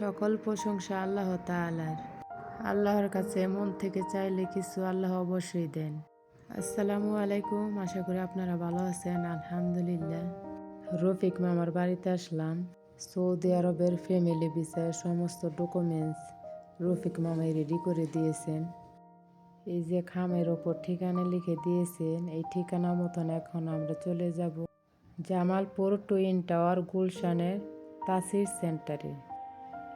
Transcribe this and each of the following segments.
সকল প্রশংসা আল্লাহ তাআলার। আল্লাহর কাছে মন থেকে চাইলে কিছু আল্লাহ অবশ্যই দেন। আসসালামু আলাইকুম, আশা করি আপনারা ভালো আছেন, আলহামদুলিল্লাহ। রফিক মামার বাড়িতে আসলাম। সৌদি আরবের ফ্যামিলি ভিসার সমস্ত ডকুমেন্টস রফিক মামাই রেডি করে দিয়েছেন। এই যে খামের ওপর ঠিকানা লিখে দিয়েছেন, এই ঠিকানা মতন এখন আমরা চলে যাব। জামালপুর টুইন টাওয়ার গুলশানের তাসির সেন্টারে।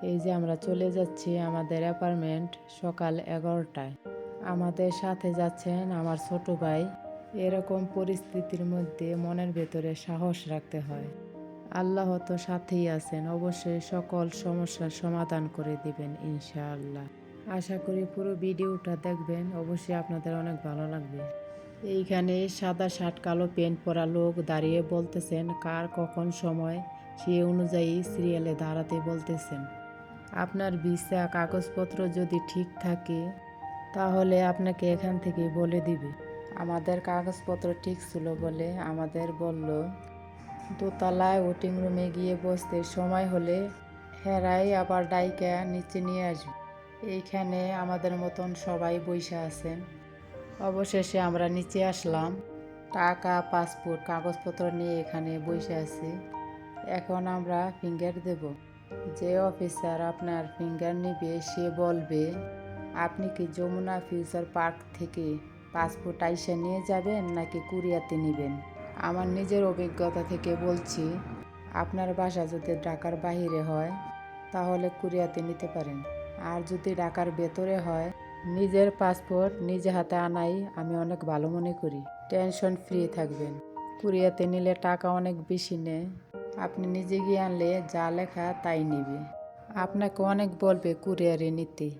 এই যে আমরা চলে যাচ্ছি আমাদের অ্যাপার্টমেন্ট সকাল এগারোটায়। আমাদের সাথে যাচ্ছেন আমার ছোট ভাই। এরকম পরিস্থিতির মধ্যে মনের ভেতরে সাহস রাখতে হয়। আল্লাহ তো সাথেই আছেন, অবশ্যই সকল সমস্যার সমাধান করে দিবেন ইনশাআল্লাহ। আশা করি পুরো ভিডিওটা দেখবেন, অবশ্যই আপনাদের অনেক ভালো লাগবে। এইখানে সাদা শার্ট, কালো প্যান্ট পরা লোক দাঁড়িয়ে বলতেছেন, কার কখন সময়? সে অনুযায়ী সিরিয়ালে দাঁড়াতে বলতেছেন। আপনার ভিসা, কাগজপত্র যদি ঠিক থাকে, তাহলে আপনাকে এখান থেকে বলে দিবে। আমাদের কাগজপত্র ঠিক ছিল বলে আমাদের বলল, দোতলায় ওয়েটিং রুমে গিয়ে বসতে সময় হলে হেরাই আবার ডাইকা নিচে নিয়ে আসবে। এইখানে আমাদের মতন সবাই বৈশা আছেন অবশেষে আমরা নিচে আসলাম। টাকা, পাসপোর্ট, কাগজপত্র নিয়ে এখানে বসে আছি। এখন আমরা ফিঙ্গার দেব। যে অফিসার আপনার ফিঙ্গার নেবে, সে বলবে, আপনি কি যমুনা ফিউচার পার্ক থেকে পাসপোর্ট আইসা নিয়ে যাবেন নাকি কুরিয়াতে নেবেন? আমার নিজের অভিজ্ঞতা থেকে বলছি, আপনার বাসা যদি ঢাকার বাহিরে হয়, তাহলে কুরিয়াতে নিতে পারেন। আর যদি ঢাকার ভেতরে হয়, নিজের পাসপোর্ট নিজে হাতে আনাই আমি অনেক ভালো মনে করি। টেনশন ফ্রি থাকবেন। কুরিয়াতে নিলে টাকা অনেক বেশি নেয়। আপনি নিজে গিয়ে আনলে যা লেখা তাই নেবে। আপনাকে অনেক বলবে কুরিয়ারে নিতে।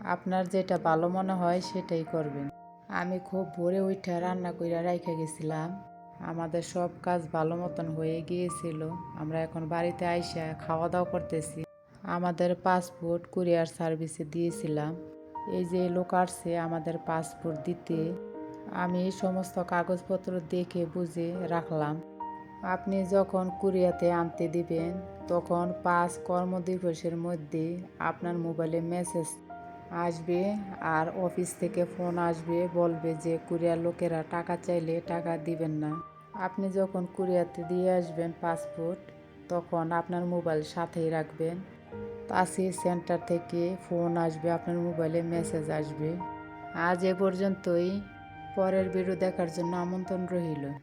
আপনার যেটা ভালো মনে হয় সেটাই করবেন। আমি খুব ভোরে উঠে রান্না করে রাইখে গেছিলাম। আমাদের সব কাজ ভালো মতন হয়ে গিয়েছিল। আমরা এখন বাড়িতে আইসা খাওয়া দাওয়া করতেছি। আমাদের পাসপোর্ট কুরিয়ার সার্ভিসে দিয়েছিলাম। এই যে লোক আসছে আমাদের পাসপোর্ট দিতে, আমি এই সমস্ত কাগজপত্র দেখে বুঝে রাখলাম। আপনি যখন কুরিয়াতে আনতে দিবেন, তখন পাঁচ কর্মদিবসের মধ্যে আপনার মোবাইলে মেসেজ আসবে আর অফিস থেকে ফোন আসবে, বলবে যে কুরিয়ার লোকেরা টাকা চাইলে টাকা দিবেন না। আপনি যখন কুরিয়াতে দিয়ে আসবেন পাসপোর্ট, তখন আপনার মোবাইল সাথেই রাখবেন। তাসি সেন্টার থেকে ফোন আসবে, আপনার মোবাইলে মেসেজ আসবে। আজ এ পর্যন্তই। পরের ভিডিও দেখার জন্য আমন্ত্রণ রইল।